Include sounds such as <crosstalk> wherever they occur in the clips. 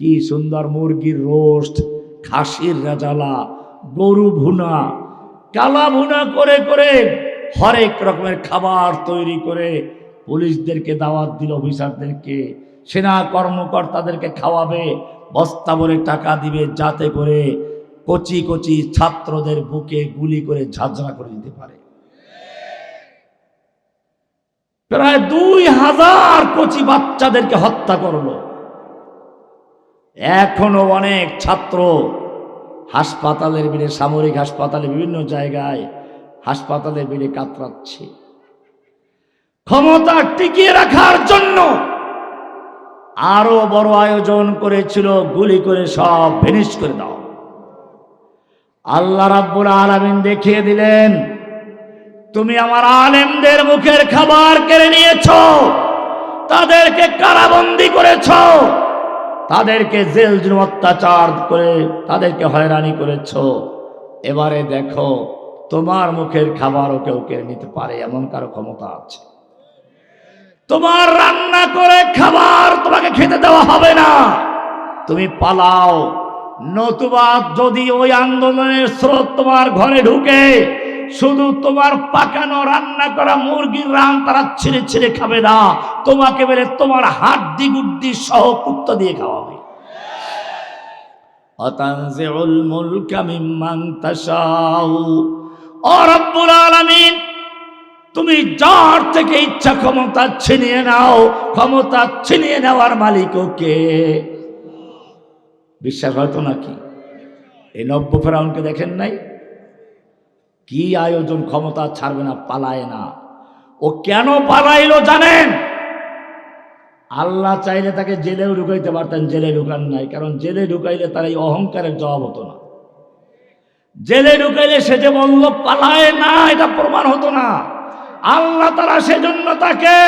কি সুন্দর মুরগির রোস্ট, খাসির রাজালা, গরু ভুনা, কালা ভুনা করে করে হরেক রকমের খাবার তৈরি করে পুলিশদেরকে দাওয়াত দিল, অফিসারদেরকে। সেনা কর্মকর্তাদেরকে খাওয়াবে, বস্তা ভরে টাকা দিবে, যাতে করে কচি কচি ছাত্রদের বুকে গুলি করে ঝাঁঝরা করে দিতে পারে। প্রায় দুই হাজার কচি বাচ্চাদেরকে হত্যা করল। এখনও অনেক ছাত্র হাসপাতালের বিলে সামরিক হাসপাতালে, বিভিন্ন জায়গায় হাসপাতালের বিলে কাতরাচ্ছে। ক্ষমতা টিকিয়ে রাখার জন্য আরও বড় আয়োজন করেছিল, গুলি করে সব ফিনিশ করে দাও। আল্লাহ রাব্বুল আলামিন দেখিয়ে দিলেন, তুমি আমার আলেমদের মুখের খাবার কেড়ে নিয়েছ, তাদেরকে কারাবন্দি করেছ তাদেরকে জেল জুলুম অত্যাচার করে তাদেরকে হয়রানি করেছ। এবারে দেখো, তোমার মুখের খাবারও কেউ কেড়ে নিতে পারে, এমন কারও ক্ষমতা আছে। তোমার রান্না করে খাবার তোমাকে খেতে দেওয়া হবে না। তুমি পালাও, নতুবা যদি ওই আন্দোলনের স্রোত তোমার ঘরে ঢুকে শুধু তোমার পাকানো রান্না করা মুরগির রান তারা ছিঁড়ে ছিঁড়ে খাবে না। তোমাকে বেলে তোমার হাড্ডি গুড্ডি সহ কুত্তা দিয়ে খাওয়াবে। মুলকা তুমি যার থেকে ইচ্ছা ক্ষমতা ছিনিয়ে নাও, ক্ষমতা ছিনিয়ে নেওয়ার মালিকও কে বিশ্বাস হয়তো নাকি? এই নব্য ফেরাউনকে দেখেন নাই? কি আয়োজন ক্ষমতা ছাড়বে না, পালায় না। ও কেন পালাইলো জানেন? আল্লাহ চাইলে তাকে জেলেও ঢুকাইতে পারতেন, জেলে ঢুকান নাই, কারণ জেলে ঢুকাইলে তার এই অহংকারের জবাব হতো না। জেলে ঢুকাইলে সে যে বলল, পালায় না, এটা প্রমাণ হতো না। আল্লাহ তারা সেজন্য তাকে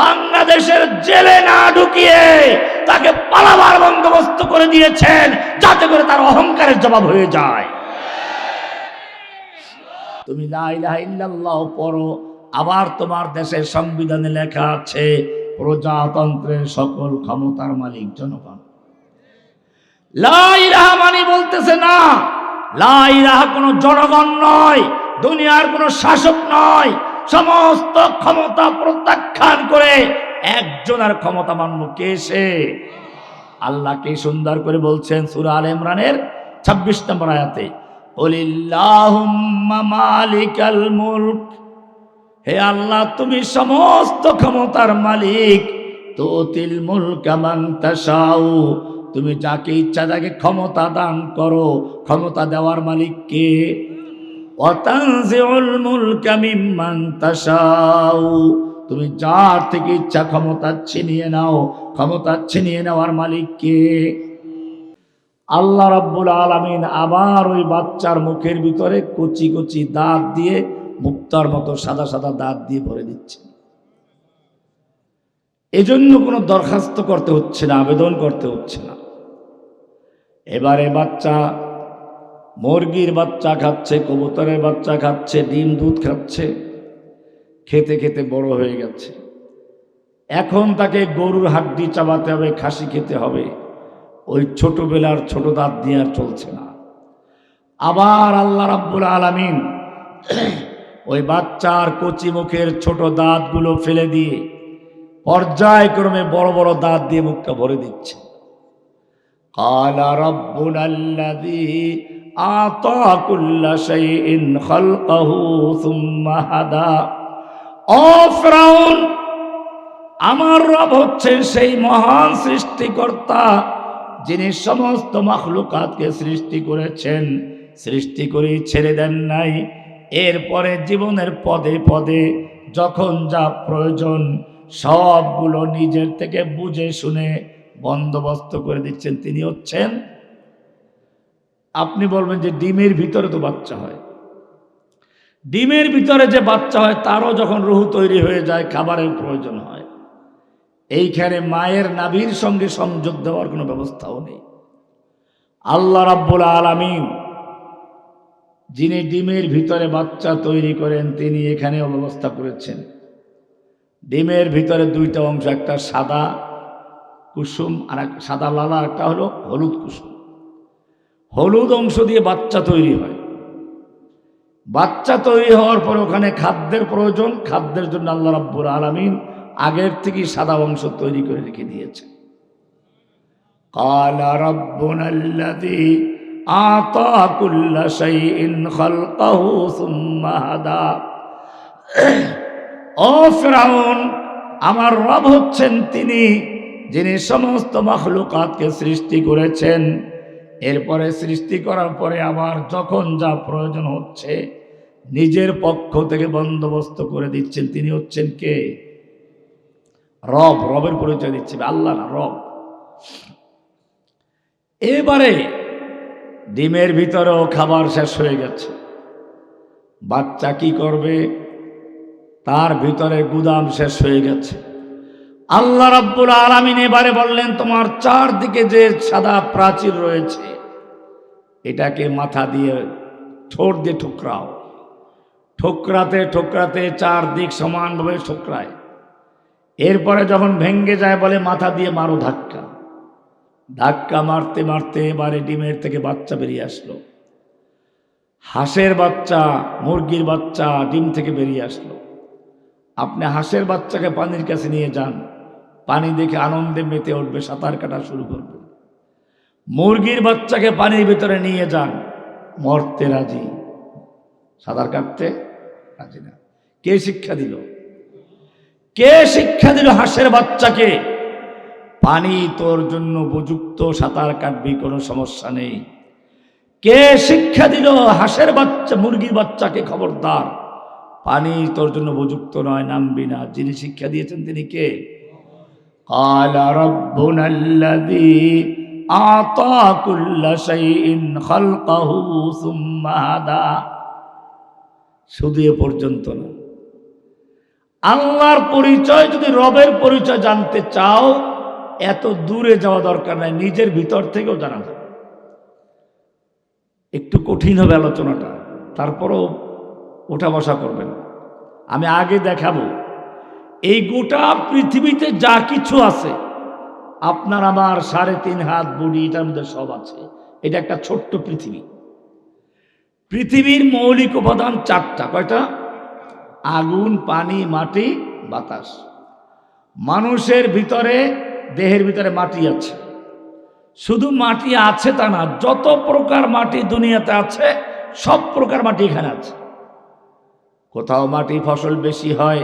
বাংলাদেশের জেলে না ঢুকিয়ে তাকে পালাবার বন্দোবস্ত করে দিয়েছেন, যাতে করে তার অহংকারের জবাব হয়ে যায়। তুমি লা ইল্লাল্লাহ পড়ো, আবার তোমার দেশের সংবিধানে লেখা আছে, প্রজাতন্ত্রের সকল ক্ষমতার মালিক জনগণ। লা ইলাহা মানে বলতেছে না লাইলাহা কোনো জনগণ নয়, দুনিয়ার কোনো শাসক নয়, সমস্ত ক্ষমতা প্রত্যাখ্যান করে একজন আর ক্ষমতা মানব কে সে? আল্লাহ কি সুন্দর করে বলছেন সুরা আল ইমরানের ছাব্বিশ নম্বর আয়াতে মালিকাল মুলক। হে আল্লাহ, তুমি সমস্ত ক্ষমতার মালিক। তুতিল মুলকা মান তাশাউ। তুমি যাকে ইচ্ছা তাকে ক্ষমতা দান করো। ক্ষমতা দেওয়ার মালিক কে? অতানজিউল মুলকা মিম্মান তাশাউ। তুমি যার থেকে ইচ্ছা, ক্ষমতা ছিনিয়ে নাও। ক্ষমতা ছিনিয়ে নেওয়ার মালিক কে? আল্লাহ রাব্বুল আলামিন আবার ওই বাচ্চার মুখের ভিতরে কচি কচি দাঁত দিয়ে মুক্তার মতো সাদা সাদা দাঁত দিয়ে ভরে দিচ্ছে। এজন্য কোনো দরখাস্ত করতে হচ্ছে না, আবেদন করতে হচ্ছে না। এবারে বাচ্চা মুরগির বাচ্চা খাচ্ছে, কবুতরের বাচ্চা খাচ্ছে, ডিম, দুধ খাচ্ছে, খেতে খেতে বড় হয়ে গেছে। এখন তাকে গরুর হাড্ডি চাবাতে হবে, খাসি খেতে হবে। ওই ছোটোবেলার ছোট দাঁত দিয়ে আর চলছে না। আবার আল্লাহ রাব্বুল আলমিন <clears throat> ওই বাচ্চার কচি মুখের ছোট দাঁতগুলো ফেলে দিয়ে পর্যায়ক্রমে বড় বড় দাঁত দিয়ে মুখটা ভরে দিচ্ছে। কালা রব্বুল আল্লাদি আমার রব হচ্ছে সেই মহান সৃষ্টিকর্তা যিনি সমস্ত মখলুকাতকে সৃষ্টি করেছেন, সৃষ্টি করে ছেড়ে দেন নাই। এরপরে জীবনের পদে পদে যখন যা প্রয়োজন, সবগুলো নিজের থেকে বুঝে শুনে বন্দোবস্ত করে দিচ্ছেন। তিনি হচ্ছেন, আপনি বলবেন যে ডিমের ভিতরে তো বাচ্চা হয়। ডিমের ভিতরে যে বাচ্চা হয়, তারও যখন রুহু তৈরি হয়ে যায়, খাবারের প্রয়োজন হয়। এইখানে মায়ের নাভির সঙ্গে সংযোগ দেওয়ার কোনো ব্যবস্থাও নেই। আল্লাহ রাব্বুল আলামিন যিনি ডিমের ভিতরে বাচ্চা তৈরি করেন, তিনি এখানেও ব্যবস্থা করেছেন। ডিমের ভিতরে দুইটা অংশ, একটা সাদা কুসুম আর সাদা লালা একটা হলো হলুদ কুসুম। হলুদ অংশ দিয়ে বাচ্চা তৈরি হয়। বাচ্চা তৈরি হওয়ার পর ওখানে খাদ্যের প্রয়োজন, খাদ্যের জন্য আল্লাহ রাব্বুল আলমিন আগের থেকেই সাদা অংশ তৈরি করে রেখে দিয়েছে। আমার রব হচ্ছেন তিনি, যিনি সমস্ত মখলুকাতকে সৃষ্টি করেছেন। এরপরে সৃষ্টি করার পরে আবার যখন যা প্রয়োজন হচ্ছে, নিজের পক্ষ থেকে বন্দোবস্ত করে দিচ্ছেন। তিনি হচ্ছেন কে? রব, রবের পরিচয় দিচ্ছে, আল্লাহ না, রব। এবারে ডিমের ভিতরেও খাবার শেষ হয়ে গেছে। বাচ্চা কি করবে? তার ভিতরে গুদাম শেষ হয়ে গেছে। আল্লাহ রাব্বুল আলামিন এবারে বললেন, তোমার চারদিকে যে সাদা প্রাচীর রয়েছে, এটাকে মাথা দিয়ে ঠোঁট দিয়ে ঠুকরাও। ঠোকরাতে ঠোকরাতে চারদিক সমানভাবে ঠোকরায়। এরপরে যখন ভেঙ্গে যায় বলে, মাথা দিয়ে মারো ধাক্কা। ধাক্কা মারতে মারতে এবারে ডিমের থেকে বাচ্চা বেরিয়ে আসলো। হাঁসের বাচ্চা, মুরগির বাচ্চা ডিম থেকে বেরিয়ে আসলো। আপনি হাঁসের বাচ্চাকে পানির কাছে নিয়ে যান। পানি দেখে আনন্দে মেতে উঠবে, সাঁতার কাটা শুরু করবে। মুরগির বাচ্চাকে পানির ভিতরে নিয়ে যান। মরতে রাজি। সাঁতার কাটতে রাজি না। কে শিক্ষা দিল? কে শিক্ষা দিল হাঁসের বাচ্চাকে? পানি তোর জন্য উপযুক্ত, সাঁতার কাটবি, কোনো সমস্যা নেই। কে শিক্ষা দিল হাঁসের বাচ্চা, মুরগির বাচ্চাকে খবরদার? পানি তোর জন্য উপযুক্ত নয়, নামবি না। যিনি শিক্ষা দিয়েছেন তিনি কে? শুধু এ পর্যন্ত না। আল্লাহর পরিচয়, যদি রবের পরিচয় জানতে চাও, এত দূরে যাওয়া দরকার নাই, নিজের ভিতর থেকেও জানা যাবে একটু কঠিন হবে আলোচনাটা, তারপরও ওঠা বসা করবেন। আমি আগে দেখাবো, এই গোটা পৃথিবীতে যা কিছু আছে, আপনার আমার সাড়ে তিন হাত বুড়ি, এটার মধ্যে সব আছে। এটা একটা ছোট্ট পৃথিবী। পৃথিবীর মৌলিক উপাদান চারটা, কয়টা? আগুন, পানি, মাটি, বাতাস। মানুষের ভিতরে, দেহের ভিতরে মাটি আছে। শুধু মাটি আছে তা না, যত প্রকার মাটি দুনিয়াতে আছে, সব প্রকার মাটি এখানে আছে। কোথাও মাটি ফসল বেশি হয়,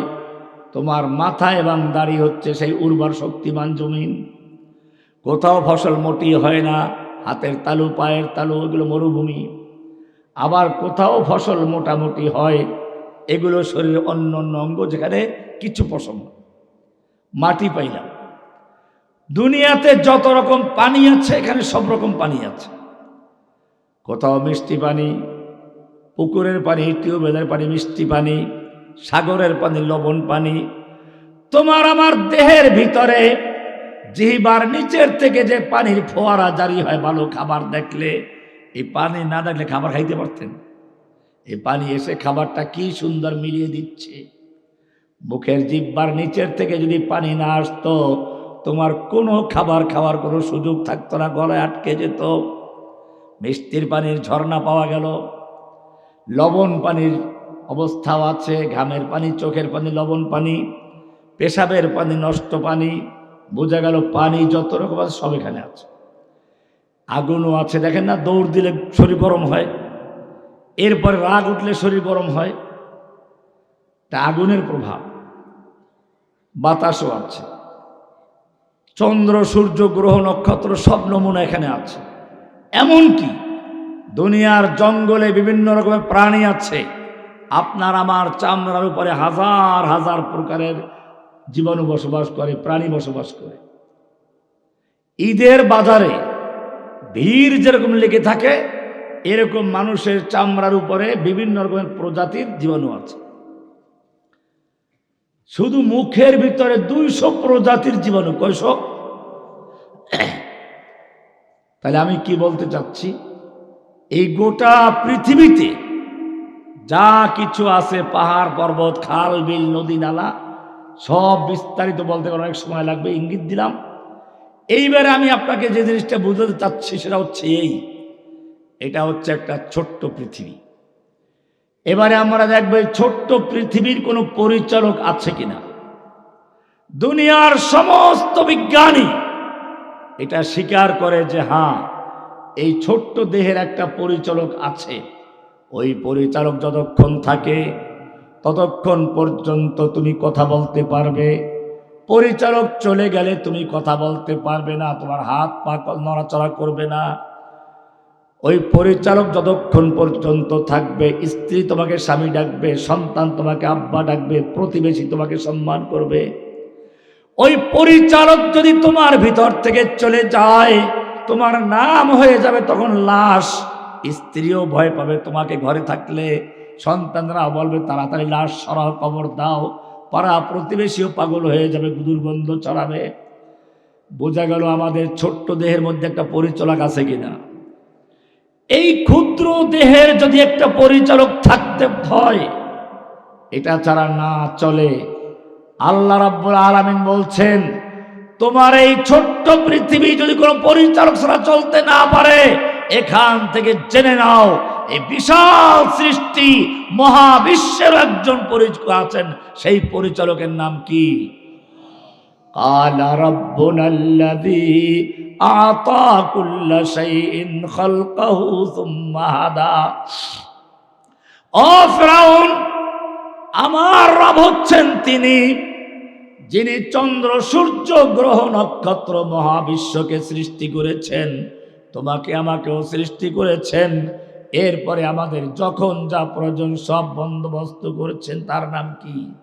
তোমার মাথা এবং দাড়ি হচ্ছে সেই উর্বর শক্তিমান জমিন। কোথাও ফসল মোটি হয় না, হাতের তালু, পায়ের তালু এগুলো মরুভূমি। আবার কোথাও ফসল মোটামুটি হয় এগুলো শরীরের অন্য অন্য অঙ্গ যেখানে কিছু পশম মাটি পাইলাম। দুনিয়াতে যত রকম পানি আছে, এখানে সব রকম পানি আছে। কোথাও মিষ্টি পানি, পুকুরের পানি, টিউবওয়েলের পানি, মিষ্টি পানি, সাগরের পানি, লবণ পানি। তোমার আমার দেহের ভিতরে জিহিবার নিচের থেকে যে পানির ফোয়ারা জারি হয় ভালো খাবার দেখলে, এই পানি না দেখলে খাবার খাইতে পারতেন এই পানি এসে খাবারটা কি সুন্দর মিলিয়ে দিচ্ছে। মুখের জিব্বার নিচের থেকে যদি পানি না আসতো, তোমার কোনো খাবার খাওয়ার কোনো সুযোগ থাকতো না, গলায় আটকে যেত। মিষ্টির পানির ঝর্ণা পাওয়া গেল। লবণ পানির অবস্থাও আছে, ঘামের পানি, চোখের পানি, লবণ পানি, পেশাবের পানি, নষ্ট পানি, বোঝা গেল পানি যত রকম আছে সব এখানে আছে। আগুনও আছে, দেখেন না, দৌড় দিলে শরীর গরম হয়। এরপরে রাগ উঠলে শরীর গরম হয়, তা আগুনের প্রভাব। বাতাসও আছে। চন্দ্র, সূর্য, গ্রহ, নক্ষত্র সব নমুনা এখানে আছে। এমনকি দুনিয়ার জঙ্গলে বিভিন্ন রকমের প্রাণী আছে। আপনার আমার চামড়ার উপরে হাজার হাজার প্রকারের জীবাণু বসবাস করে, প্রাণী বসবাস করে। ঈদের বাজারে ভিড় যেরকম লেগে থাকে এরকম মানুষের চামড়ার উপরে বিভিন্ন রকমের প্রজাতির জীবাণু আছে। শুধু মুখের ভিতরে দুইশো প্রজাতির জীবাণু, কয়শো? তাহলে আমি কি বলতে চাচ্ছি? এই গোটা পৃথিবীতে যা কিছু আছে, পাহাড়, পর্বত, খাল, বিল, নদী, নালা, সব বিস্তারিত বলতে গেলে অনেক সময় লাগবে, ইঙ্গিত দিলাম। এইবারে আমি আপনাকে যে জিনিসটা বুঝাতে চাচ্ছি সেটা হচ্ছে এই। এটা হচ্ছে একটা ছোট্ট পৃথিবী। এবারে আমরা দেখব এই ছোট্ট পৃথিবীর কোনো পরিচালক আছে কিনা। দুনিয়ার সমস্ত বিজ্ঞানী এটা স্বীকার করে যে হ্যাঁ এই ছোট্ট দেহের একটা পরিচালক আছে। ওই পরিচালক যতক্ষণ থাকে, ততক্ষণ পর্যন্ত তুমি কথা বলতে পারবে। পরিচালক চলে গেলে তুমি কথা বলতে পারবে না, তোমার হাত পা নড়াচড়া করবে না। ওই পরিচালক যতক্ষণ পর্যন্ত থাকবে, স্ত্রী তোমাকে স্বামী ডাকবে, সন্তান তোমাকে আব্বা ডাকবে, প্রতিবেশী তোমাকে সম্মান করবে, ওই পরিচালক যদি তোমার ভিতর থেকে চলে যায়, তোমার নাম হয়ে যাবে তখন লাশ। স্ত্রীও ভয় পাবে তোমাকে ঘরে থাকলে, সন্তানরা বলবে, তাড়াতাড়ি লাশ সরাও, কবর দাও। পাড়া প্রতিবেশীও পাগল হয়ে যাবে, দুর্গন্ধ চড়াবে বোঝা গেল আমাদের ছোট্ট দেহের মধ্যে একটা পরিচালক আছে কিনা। এই ক্ষুদ্র দেহের যদি একটা পরিচালক থাকতে হয়, এটা ছাড়া না চলে। আল্লাহ রাব্বুল আলামিন বলছেন, তোমার এই ছোট্ট পৃথিবী যদি কোনো পরিচালক ছাড়া চলতে না পারে, এখান থেকে জেনে নাও, এই বিশাল সৃষ্টি মহাবিশ্বের একজন পরিচালক আছেন, সেই পরিচালকের নাম কি? قال ربنا الذي أعطى كل شيء خلقه ثم هدى. ও আমার রব হচ্ছেন তিনি, যিনি চন্দ্র, সূর্য, গ্রহ, নক্ষত্র, মহাবিশ্বকে সৃষ্টি করেছেন। তোমাকে আমাকেও সৃষ্টি করেছেন। এরপরে আমাদের যখন যা প্রয়োজন সব বন্দোবস্ত করেছেন, তার নাম কি?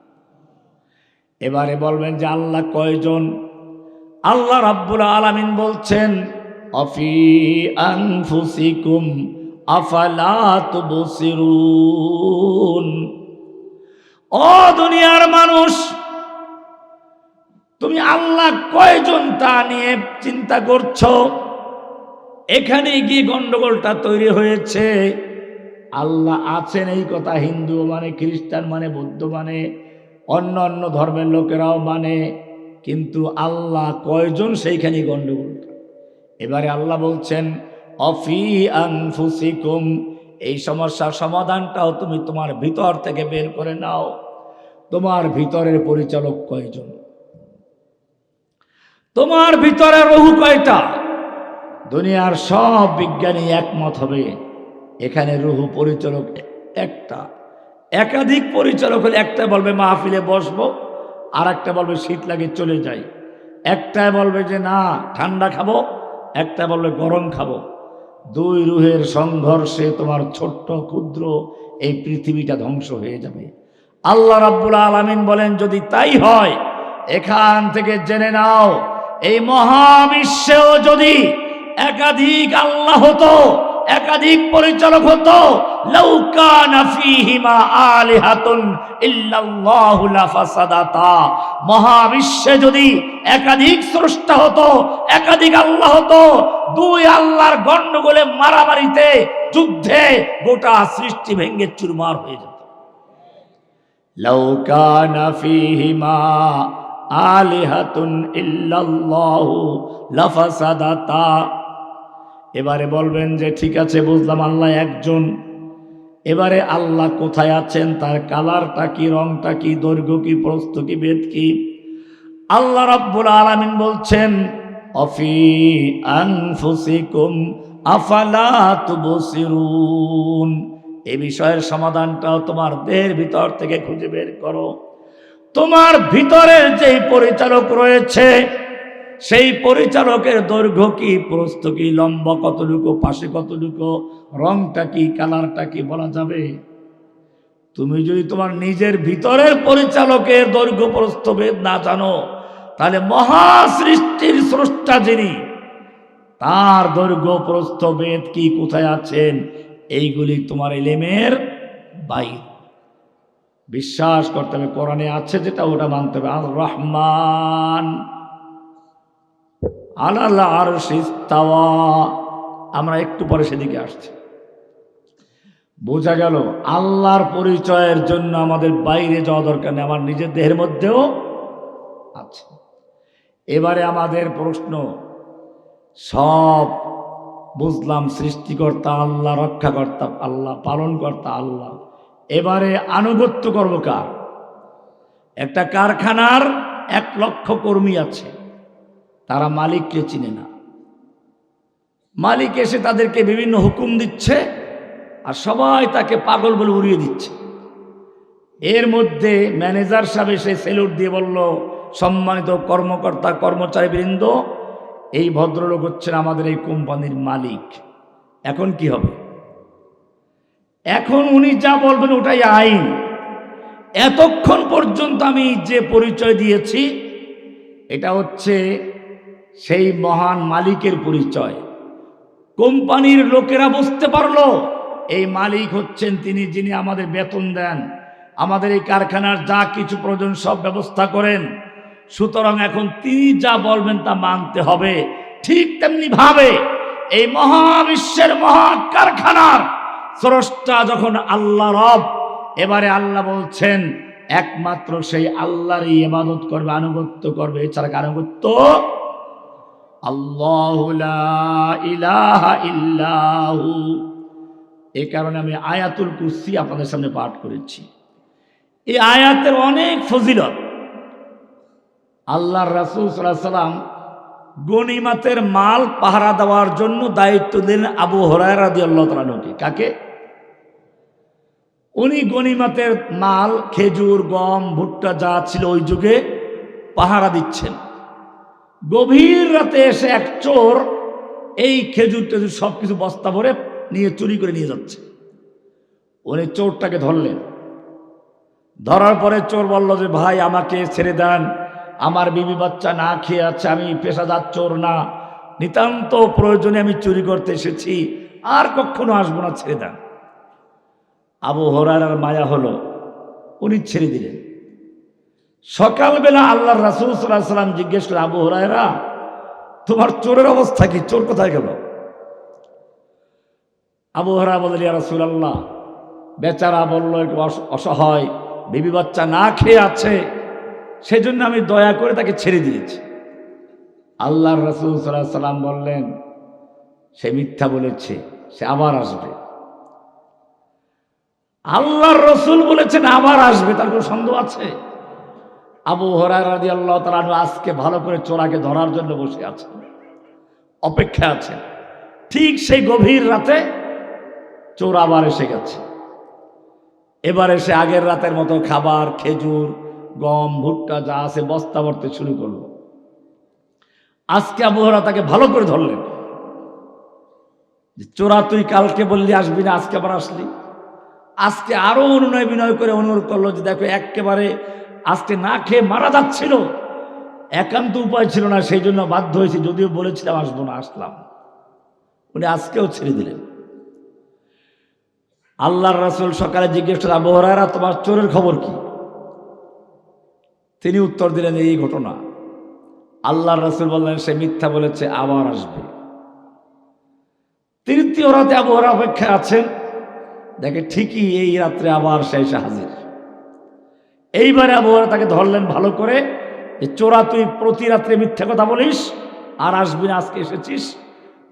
এবারে বলবেন যে আল্লাহ কয়জন? আল্লাহ রাব্বুল আলামিন বলছেন, অফি আনফুসিকুম আফালা তুবসিরুন? ও দুনিয়ার মানুষ, তুমি আল্লাহ কয়জন তা নিয়ে চিন্তা করছ? এখানে গিয়ে গন্ডগোলটা তৈরি হয়েছে। আল্লাহ আছেন এই কথা হিন্দু মানে খ্রিস্টান মানে বৌদ্ধ মানে। অন্য অন্য ধর্মের লোকেরাও মানে কিন্তু আল্লাহ কয়জন সেইখানে গন্ডগোলটা এবারে আল্লাহ বলছেন, অফি আনফুসিকুম এই সমস্যার সমাধানটাও তুমি তোমার ভিতর থেকে বের করে নাও। তোমার ভিতরের পরিচালক কয়জন? তোমার ভিতরে রহু কয়টা? দুনিয়ার সব বিজ্ঞানী একমত হবে। এখানে রুহু পরিচালক একটা। একাধিক পরিচালক হলে একটা বলবে, মাহফিলে বসবো। আর একটা বলবে, শীত লাগে চলে যাই। একটাই বলবে যে, না, ঠান্ডা খাব। একটা বলবে, গরম খাব। দুই রুহের সংঘর্ষে তোমার ছোট্ট ক্ষুদ্র এই পৃথিবীটা ধ্বংস হয়ে যাবে। আল্লাহ রাব্বুল আলামিন বলেন, যদি তাই হয়, এখান থেকে জেনে নাও, এই মহাবিশ্বেও যদি একাধিক আল্লাহ হতো একাধিক পরিচালক হতো। মহাবিশ্বে যদি একাধিক স্রষ্টা হতো, একাধিক আল্লাহ হতো, দুই আল্লাহর গন্ডগোলে মারামারিতে, যুদ্ধে গোটা সৃষ্টি ভেঙ্গে চুরমার হয়ে যেত। লাউকানা ফীহিমা এবারে বলবেন যে, ঠিক আছে, বুঝলাম আল্লাহ একজন। এবারে আল্লাহ কোথায় আছেন? তার কালারটা কি, রংটা কি, দৈর্ঘ্য কি, প্রস্থ কি বেদ কি? আল্লাহ রাব্বুল আলামিন বলছেন, অফি আনফুসিকুম আফালা তুবসিরুন? এই বিষয়ের সমাধানটাও তোমার দেহের ভিতর থেকে খুঁজে বের করো। তোমার ভিতরের যেই পরিচালক রয়েছে সেই পরিচালকের দৈর্ঘ্য কি? প্রস্থ কি? লম্ব কতটুকু? পাশে কতটুকু? রংটা কি? কালারটা কি বলা যাবে? তুমি যদি তোমার নিজের ভিতরের পরিচালকের দৈর্ঘ্য প্রস্থ ভেদ না জানো, তাহলে মহা সৃষ্টির স্রষ্টা যিনি, তার দৈর্ঘ্য প্রস্থ ভেদ কি? কোথায় আছেন? এইগুলি তোমার এলেমের বাইর। বিশ্বাস করতে হবে, কোরআনে আছে যেটা, ওটা মানতে হবে। আর রহমান আলাল আর আমরা একটু পরে সেদিকে আসছি। বোঝা গেল, আল্লাহর পরিচয়ের জন্য আমাদের বাইরে যাওয়া দরকার নেই, আমার নিজের দেহের মধ্যেও আছে। এবারে আমাদের প্রশ্ন, সব বুঝলাম সৃষ্টিকর্তা আল্লাহ, রক্ষাকর্তা আল্লাহ, পালনকর্তা আল্লাহ। এবারে আনুগত্য করব কার? একটা কারখানার এক লক্ষ কর্মী আছে। তারা মালিককে চিনে না। মালিক এসে তাদেরকে বিভিন্ন হুকুম দিচ্ছে আর সবাই তাকে পাগল বলে উড়িয়ে দিচ্ছে। এর মধ্যে ম্যানেজার সাহেব এসে সেলুট দিয়ে বলল, সম্মানিত কর্মকর্তা কর্মচারীবৃন্দ এই ভদ্রলোক হচ্ছেন আমাদের এই কোম্পানির মালিক। এখন কি হবে? এখন উনি যা বলবেন ওটাই আইন। এতক্ষণ পর্যন্ত আমি যে পরিচয় দিয়েছি, এটা হচ্ছে সেই মহান মালিকের পরিচয়। কোম্পানির লোকেরা বুঝতে পারল, এই মালিক হচ্ছেন তিনি, যিনি আমাদের বেতন দেন। আমাদের এই কারখানার যা কিছু প্রয়োজন সব ব্যবস্থা করেন। সুতরাং এখন তিনি যা বলবেন তা মানতে হবে। ঠিক তেমনি ভাবে এই মহাবিশ্বের মহা কারখানার স্রষ্টা যখন আল্লাহ রব, এবারে আল্লাহ বলছেন, একমাত্র সেই আল্লাহরই ইবাদত করবে, আনুগত্য করবে। এছাড়া আনুগত্য আল্লাহ ইলাহা ইল্লাহু। এই কারণে আমি আয়াতুল কুরসি আপনাদের সামনে পাঠ করেছি। এই আয়াতের অনেক ফজিলত। আল্লাহর রাসূল সাল্লাম গনিমাতের মাল পাহারা দেওয়ার জন্য দায়িত্ব দিলেন আবু হরায়রা দিয়ে আল্লাহ তালানুকে কাকে? উনি গনিমাতের মাল খেজুর, গম, ভুট্টা যা ছিল ওই যুগে পাহারা দিচ্ছেন। গভীর রাতে এসে এক চোর এই খেজুর টেজুর সব কিছু বস্তা ভরে নিয়ে চুরি করে নিয়ে যাচ্ছে। উনি চোরটাকে ধরলেন। ধরার পরে চোর বলল যে, ভাই, আমাকে ছেড়ে দেন। আমার বিবি বাচ্চা না খেয়ে আছে, আমি পেশাদার চোর না। নিতান্ত প্রয়োজনে আমি চুরি করতে এসেছি। আর কখনো আসব না, ছেড়ে দেন। আবু হরার মায়া হলো। উনি ছেড়ে দিলেন। সকালবেলা আল্লাহ রাসুল সাল্লাহ সাল্লাম জিজ্ঞেস করলেন আবু হরায়রা, তোমার চোরের অবস্থা কি? চোর কোথায় গেল? আবু হরা বললেন ইয়া রাসুল আল্লাহ বেচারা বলল অসহায়, বিবি বাচ্চা না খেয়ে আছে, সেজন্য আমি দয়া করে তাকে ছেড়ে দিয়েছি। আল্লাহ রসুল সাল্লাহ সাল্লাম বললেন, সে মিথ্যা বলেছে, সে আবার আসবে। আল্লাহর রসুল বলেছেন, আবার আসবে, তার কোনো সন্দেহ আছে? আবু হরার রাজি আল্লাহ তালা আজকে ভালো করে চোরাকে ধরার জন্য বসে আছে। অপেক্ষা আছে। ঠিক সেই গভীর রাতে চোর আবার এসে গেছে। এবার এসে আগের রাতের মতো খাবার, খেজুর, গম, ভুট্টা যা আছে বস্তা ভরতে শুরু করল। আজকে আবহাওয়া তাকে ভালো করে ধরলেন। চোরা, তুই কালকে বললি আসবি না, আজকে আবার আসলি? আজকে আরও অনুনয় বিনয় করে অনুরোধ করল যে, দেখো, একেবারে আজকে না খেয়ে মারা যাচ্ছিল। একান্ত উপায় ছিল না, সেই জন্য বাধ্য হয়েছে, যদিও বলেছিলাম, আসব না, আসলাম। উনি আজকেও ছেড়ে দিলেন। আল্লাহর রাসুল সকালে জিজ্ঞেস করলেন আবহাওয়ারা তোমার চোরের খবর কি? তিনি উত্তর দিলেন, এই ঘটনা। আল্লাহর রাসুল বললেন, সে মিথ্যা বলেছে, আবার আসবে। তৃতীয় রাতে আবহাওয়ার অপেক্ষায় আছেন। দেখে ঠিকই এই রাত্রে আবার সে এসে হাজির। এইবারে আবহাওয়া তাকে ধরলেন ভালো করে। যে চোরা তুই প্রতি রাত্রে মিথ্যা কথা বলিস, আর আসবি না, আজকে এসেছিস।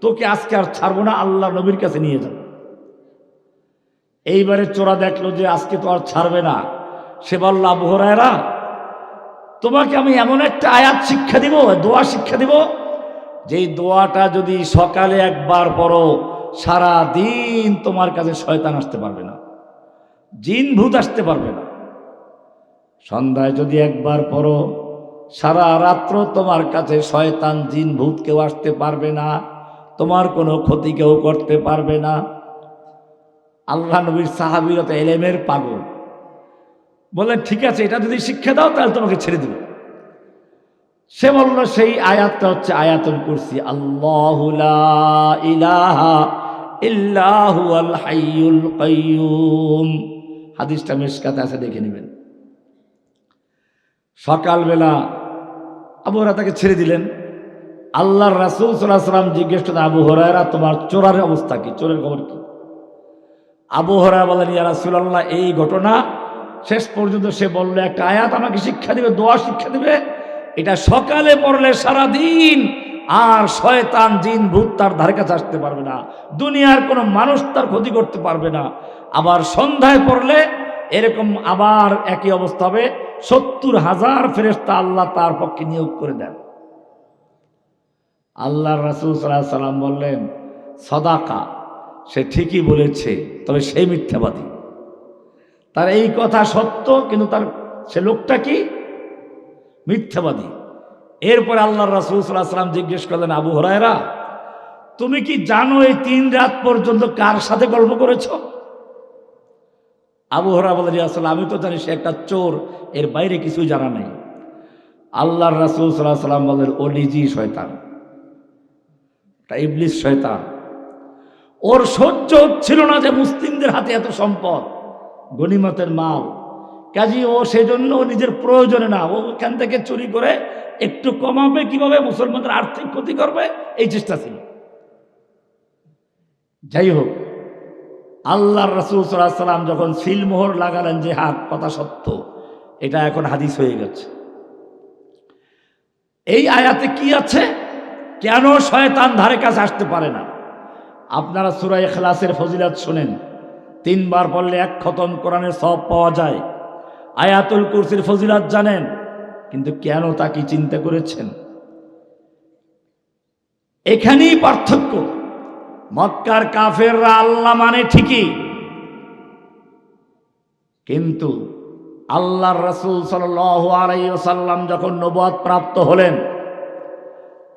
তোকে আজকে আর ছাড়বো না, আল্লাহ নবীর কাছে নিয়ে যাব। এইবারে চোরা দেখল যে আজকে তো আর ছাড়বে না। সে বলল আবহরায়রা তোমাকে আমি এমন একটা আয়াত শিক্ষা দিব, দোয়া শিক্ষা দিব, যেই দোয়াটা যদি সকালে একবার পড়ো সারা দিন তোমার কাছে শয়তান আসতে পারবে না, জিন ভূত আসতে পারবে না। সন্ধ্যায় যদি একবার পড়ো, সারা রাত্র তোমার কাছে শয়তান জিন ভূত কেউ আসতে পারবে না, তোমার কোনো ক্ষতি কেউ করতে পারবে না। আল্লাহ নবীর সাহাবিরা তো এলেমের পাগল। বললেন, ঠিক আছে, এটা যদি শিক্ষা দাও, তাহলে তোমাকে ছেড়ে দেব। সে বলল, সেই আয়াতটা হচ্ছে আয়াতুল কুরসি, আল্লাহ ইলাহা ইল্লাহু আল হাইয়ুল কাইয়ুম। হাদিসটা মেশকাতে আছে, দেখে নেবেন। সকালবেলা আবু হরা তাকে ছেড়ে দিলেন। আল্লাহর রাসূল আলাইহি সাল্লাম জিজ্ঞেস করলেন, আবু হরায়রা, তোমার চোরার অবস্থা কি? চোরের খবর কি? আবু হরা বলেন ইয়া রাসূলুল্লাহ, এই ঘটনা শেষ পর্যন্ত সে বলল, একটা আয়াত আমাকে শিক্ষা দিবে, দোয়া শিক্ষা দিবে। এটা সকালে পড়লে সারা দিন আর শয়তান, জিন, ভূত তার ধারে কাছে আসতে পারবে না। দুনিয়ার কোনো মানুষ তার ক্ষতি করতে পারবে না। আবার সন্ধ্যায় পড়লে এরকম আবার একই অবস্থা হবে। সত্তর হাজার ফেরেস্তা আল্লাহ তার পক্ষে নিয়োগ করে দেন। আল্লাহ রাসুল সাল্লাহ সাল্লাম বললেন, সদাকা, সে ঠিকই বলেছে, তবে সেই মিথ্যাবাদী। তার এই কথা সত্য, কিন্তু তার, সে লোকটা কি? মিথ্যাবাদী। এরপর আল্লাহ রাসুল সাল্লাহ সাল্লাম জিজ্ঞেস করলেন, আবু হরায়রা, তুমি কি জানো এই তিন রাত পর্যন্ত কার সাথে গল্প করেছ? আবু হরা বলে আসলে আমি তো জানি সে একটা চোর, এর বাইরে কিছুই জানা নেই। আল্লাহর রাসুল সাল্লাহ সাল্লাম বলেন ও নিজেই শয়তান ইবলিস শয়তান। ওর সহ্য হচ্ছিল না যে মুসলিমদের হাতে এত সম্পদ গনিমতের মাল। কাজী, ও সেজন্য নিজের প্রয়োজনে না, ও ওখান থেকে চুরি করে একটু কমাবে কীভাবে, মুসলমানদের আর্থিক ক্ষতি করবে, এই চেষ্টা ছিল। যাই হোক আল্লাহর রসুল সাল্লাহ সাল্লাম যখন সিলমোহর লাগালেন যে হাত, কথা সত্য, এটা এখন হাদিস হয়ে গেছে। এই আয়াতে কি আছে? কেন শয়তান ধারে কাছে আসতে পারে না? আপনারা সুরাই খেলাসের ফজিলাত শোনেন। তিনবার পড়লে এক খতম কোরআনের সব পাওয়া যায়। আয়াতুল কুরসির ফজিলাত জানেন, কিন্তু কেন তা কি চিন্তা করেছেন? এখানেই পার্থক্য। মক্কার কাফেররা আল্লাহ মানে ঠিকই। কিন্তু আল্লাহর রসুল সাল্লাম যখন নবাদ প্রাপ্ত হলেন,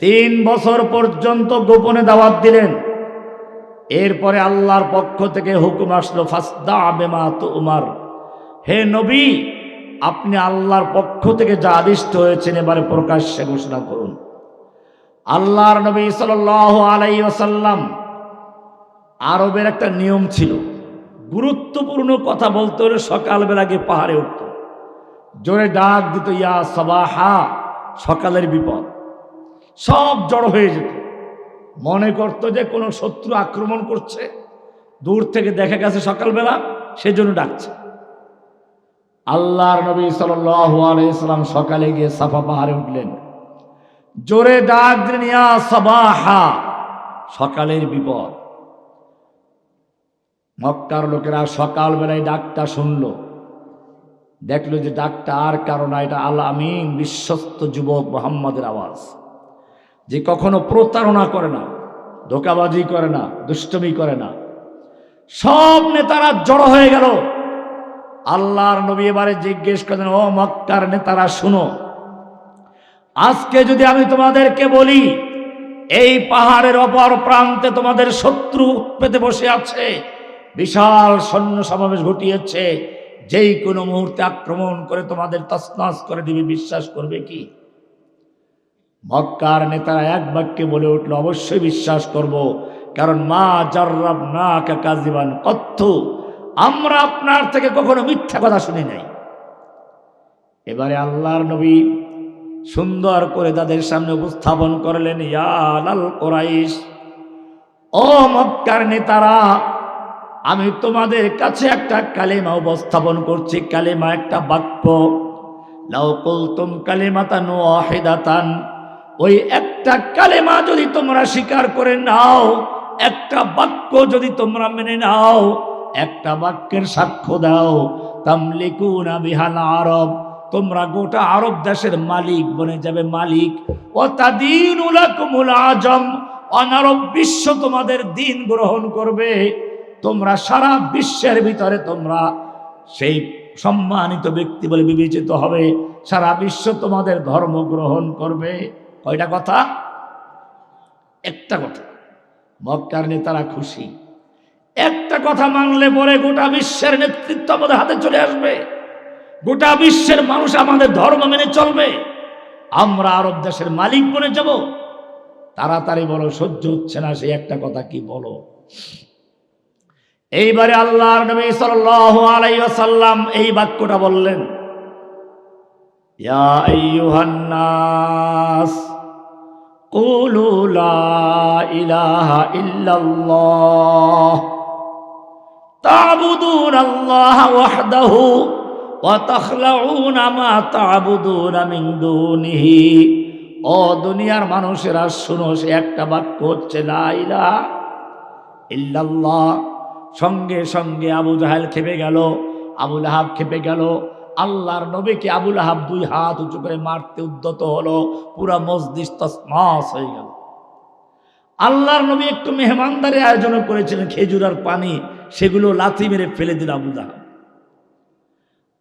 তিন বছর পর্যন্ত গোপনে দাওয়াত দিলেন। এরপরে আল্লাহর পক্ষ থেকে হুকুম আসলো, ফাসদা বেমা তো উমার হে নবী, আপনি আল্লাহর পক্ষ থেকে যা আদিষ্ট হয়েছেন এবারে প্রকাশ্যে ঘোষণা করুন। আল্লাহর নবী সাল আলাই ওসাল্লাম আরবের একটা নিয়ম ছিল। গুরুত্বপূর্ণ কথা বলতে হলে সকালবেলা গিয়ে পাহাড়ে উঠত। জোরে ডাক দিত, ইয়া সবাহা, সকালের বিপদ। সব জড়ো হয়ে যেত। মনে করতো যে কোনো শত্রু আক্রমণ করছে, দূর থেকে দেখা গেছে সকালবেলা, সেজন্য ডাকছে। আল্লাহর নবী সাল্লাম সকালে গিয়ে সাফা পাহাড়ে উঠলেন। জোরে ডাক দিলেন, ইয়া সবাহা, সকালের বিপদ। মক্কার লোকেরা সকালবেলায় ডাকটা শুনল। দেখল যে ডাকটা আর কারণ এটা আল আমিন, বিশ্বস্ত যুবক মোহাম্মদের আওয়াজ। যে কখনো প্রতারণা করে না, ধোকাবাজি করে না, দুষ্টমি করে না। সব নেতারা জড়ো হয়ে গেল। আল্লাহর নবী এবারে জিজ্ঞেস করেন ও মক্কার নেতারা, শুনো। আজকে যদি আমি তোমাদেরকে বলি, এই পাহাড়ের অপর প্রান্তে তোমাদের শত্রু পেতে বসে আছে বিশাল সৈন্য সমাবেশ ঘটিয়েছে। যেই কোনো মুহূর্তে আক্রমণ করে তোমাদের তসনাস করে দিবে, বিশ্বাস করবে কি? মক্কার নেতারা এক বাক্যে বলে উঠল, অবশ্যই বিশ্বাস করব, কারণ মা জার্রাব না কাজিবান কত্থ, আমরা আপনার থেকে কখনো মিথ্যা কথা শুনি নাই। এবারে আল্লাহর নবী সুন্দর করে তাদের সামনে উপস্থাপন করলেন ইয়াল কোরাইশ, ও মক্কার নেতারা আমি তোমাদের কাছে একটা কালেমা উপস্থাপন করছি, কালেমা একটা বাক্য। লাউ কুলতুম কালেমাতান ওয়াহিদাতান। ওই একটা কালেমা যদি তোমরা স্বীকার করে নাও, একটা বাক্য যদি তোমরা মেনে নাও, একটা বাক্যের সাক্ষ্য দাও। তামলিকুনা বিহাল আরব। তোমরা গোটা আরব দেশের মালিক বনে যাবে মালিক। ও তাদিন উলাকুমুল আজম। অনারব বিশ্ব তোমাদের দিন গ্রহণ করবে। তোমরা সারা বিশ্বের ভিতরে তোমরা সেই সম্মানিত ব্যক্তি বলে বিবেচিত হবে। সারা বিশ্ব তোমাদের ধর্ম গ্রহণ করবে। কয়টা কথা? একটা কথা। মক্কার নেতারা খুশি। একটা কথা মানলে পরে গোটা বিশ্বের নেতৃত্ব আমাদের হাতে চলে আসবে। গোটা বিশ্বের মানুষ আমাদের ধর্ম মেনে চলবে। আমরা আরব দেশের মালিক বনে যাব। তাড়াতাড়ি বলো, সহ্য হচ্ছে না সেই একটা কথা, কি বলো? এইবারে আল্লাহর নবী আলাইহি ওয়াসাল্লাম এই বাক্যটা বললেন কুলু লা ইল্লাল্লাহ দুনিয়ার মানুষেরা, শুনো, সে একটা বাক্য হচ্ছে, লা ইলাহা ইল্লাল্লাহ। সঙ্গে সঙ্গে আবু জাহেল খেপে গেল আবুল আহাব খেপে গেল। আল্লাহর নবীকে আবুল আহাব দুই হাত উঁচু করে মারতে উদ্যত হলো, পুরা মসজিদ তসমাস হয়ে গেল। আল্লাহর নবী একটু মেহমানদারি আয়োজন করেছিলেন, খেজুর আর পানি, সেগুলো লাথি মেরে ফেলে দিল আবু জাহাব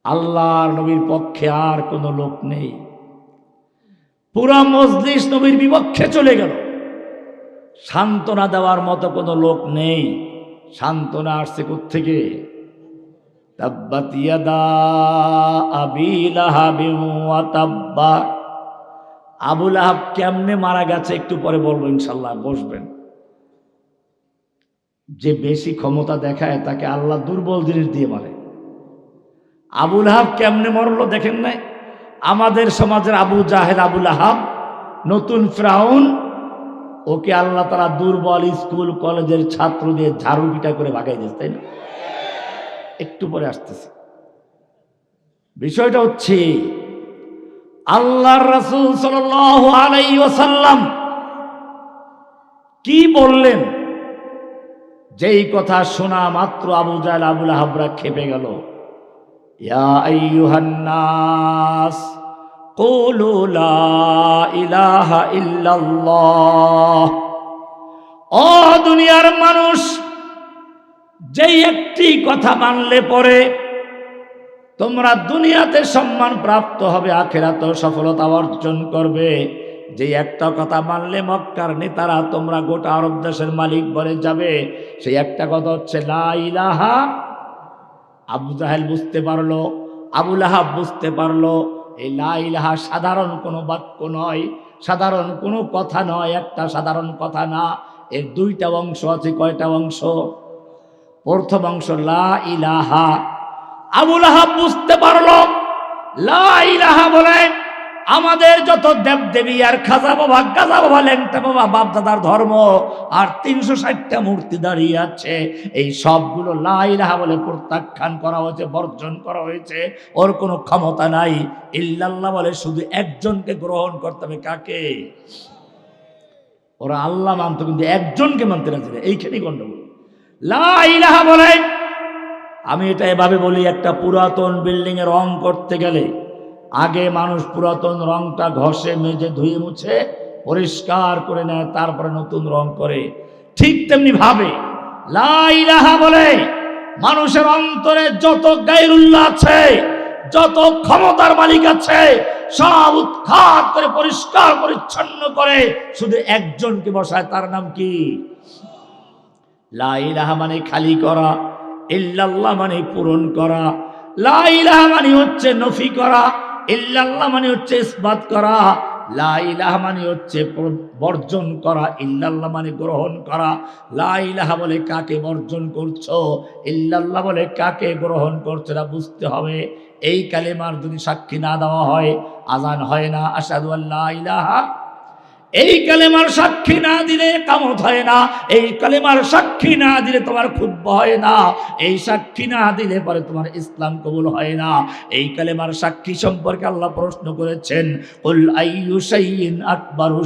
আল্লাহর নবীর পক্ষে আর কোনো লোক নেই। পুরা মসজিদ নবীর বিপক্ষে চলে গেল। সান্ত্বনা দেওয়ার মতো কোনো লোক নেই। সান্ত্বনা আসছে থেকে তাব্বাত ইয়াদা আবি লাহাবিন আবুল আহাব কেমনে মারা গেছে একটু পরে বলব ইনশাল্লাহ, বসবেন। যে বেশি ক্ষমতা দেখায় তাকে আল্লাহ দুর্বল জিনিস দিয়ে মারে। আবুল আহাব কেমনে মরলো দেখেন নাই? আমাদের সমাজের আবু জাহেদ আবুল আহাব নতুন ফ্রাউন ওকে আল্লাহ তারা দুর্বল স্কুল, কলেজের ছাত্র দিয়ে ঝাড়ু পিটা করে ভাগাই দিয়েছে, তাই না? একটু পরে আসতেছে। বিষয়টা হচ্ছে, আল্লাহর রাসূল ওয়াসাল্লাম কি বললেন? যেই কথা শোনা মাত্র আবু জাহেল, আবুল হাবরা খেপে গেল। ইয়া কুলু লা ইলাহা ইল্লাল্লাহ। ও দুনিয়ার মানুষ, যেই একটি কথা মানলে পরে তোমরা দুনিয়াতে সম্মান প্রাপ্ত হবে আখেরাতে সফলতা অর্জন করবে। যে একটা কথা মানলে মক্কার নেতারা তোমরা গোটা আরব দেশের মালিক বলে যাবে, সেই একটা কথা হচ্ছে লা ইলাহা। আবু জাহেল বুঝতে পারল আবুল আহাব বুঝতে পারল এই লা ইলাহা সাধারণ কোনো বাক্য নয়, সাধারণ কোনো কথা নয়, একটা সাধারণ কথা না। এর দুইটা অংশ আছে, কয়টা অংশ? প্রথম অংশ, লা ইলাহা। আবুল আহাব বুঝতে পারল। লা ইলাহা বলে আমাদের যত দেব দেবী আর খাজা বাবা, গাজা বাবা লেংটা বাবা বাপ দাদার ধর্ম, আর তিনশো ষাটটা মূর্তি দাঁড়িয়ে আছে, এই সবগুলো লা ইলাহা বলে প্রত্যাখ্যান করা হয়েছে, বর্জন করা হয়েছে, ওর কোনো ক্ষমতা নাই। ইল্লাল্লাহ বলে শুধু একজনকে গ্রহণ করতে হবে, কাকে? ওরা আল্লাহ মানতো, কিন্তু একজনকে মানতে না এইখানেই গন্ডগোল। লা ইলাহা বলে, আমি এটা এভাবে বলি, একটা পুরাতন বিল্ডিং এ রং করতে গেলে আগে মানুষ পুরাতন রংটা ঘষে, মেজে, ধুয়ে, মুছে, পরিষ্কার করে নেয়, তারপরে নতুন রং করে। ঠিক তেমনি ভাবে, লা ইলাহা বলে, মানুষের অন্তরে যত গাইরুল্লাহ আছে, যত ক্ষমতার মালিক আছে, সব উৎখাত করে, পরিষ্কার, পরিচ্ছন্ন করে, শুধু একজনকে বসায়, তার নাম কি? লা ইলাহা মানে খালি করা, ইল্লাল্লাহ মানে পূরণ করা। লা ইলাহা মানে হচ্ছে নফি করা ইল্লাল্লাহ মানে হচ্ছে ইসবাত করা লাইলাহ মানে হচ্ছে বর্জন করা, ইল্লাল্লাহ মানে গ্রহণ করা। লা ইলাহা বলে কাকে বর্জন করছ? ইল্লাল্লাহ বলে কাকে গ্রহণ করছ না বুঝতে হবে। এই কালেমার যদি সাক্ষী না দেওয়া হয়, আজান হয় না। আসাদু আল্লাহ ইলাহা এই কালেমার সাক্ষী না দিলে কামত হয় না, এই কালেমার সাক্ষী না দিলে তোমার ক্ষুদ্র হয় না, এই সাক্ষী না দিলে পরে তোমার ইসলাম কবুল হয় না। এই কালেমার সাক্ষী সম্পর্কে আল্লাহ প্রশ্ন করেছেন আকবারু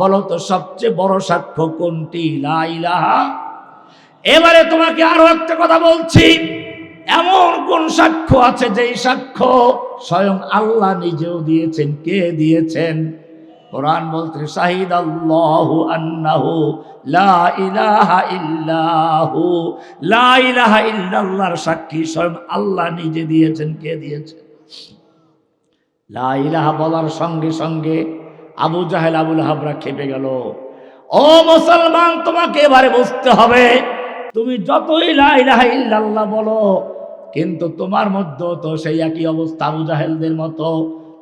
বলো তো সবচেয়ে বড় সাক্ষ্য কোনটি? লা ইলাহা। এবারে তোমাকে আরও একটা কথা বলছি, এমন কোন সাক্ষ্য আছে যেই সাক্ষ্য স্বয়ং আল্লাহ নিজেও দিয়েছেন? কে দিয়েছেন? কোরআন বলতে শাহিদ আল্লাহু আন্নাহু, লা ইলাহা ইল্লাহু। লা ইলাহা ইল্লাল্লাহর সাক্ষী স্বয়ং আল্লাহ নিজে দিয়েছেন। কে দিয়েছেন লা ইলাহা বলার সঙ্গে সঙ্গে আবু জাহেল, আবুল হাবরা খেপে গেল। ও মুসলমান, তোমাকে এবারে বুঝতে হবে, তুমি যতই লা ইলাহা ইল্লাল্লাহ বলো, কিন্তু তোমার মধ্যেও তো সেই একই অবস্থা আবু জাহেলদের মতো।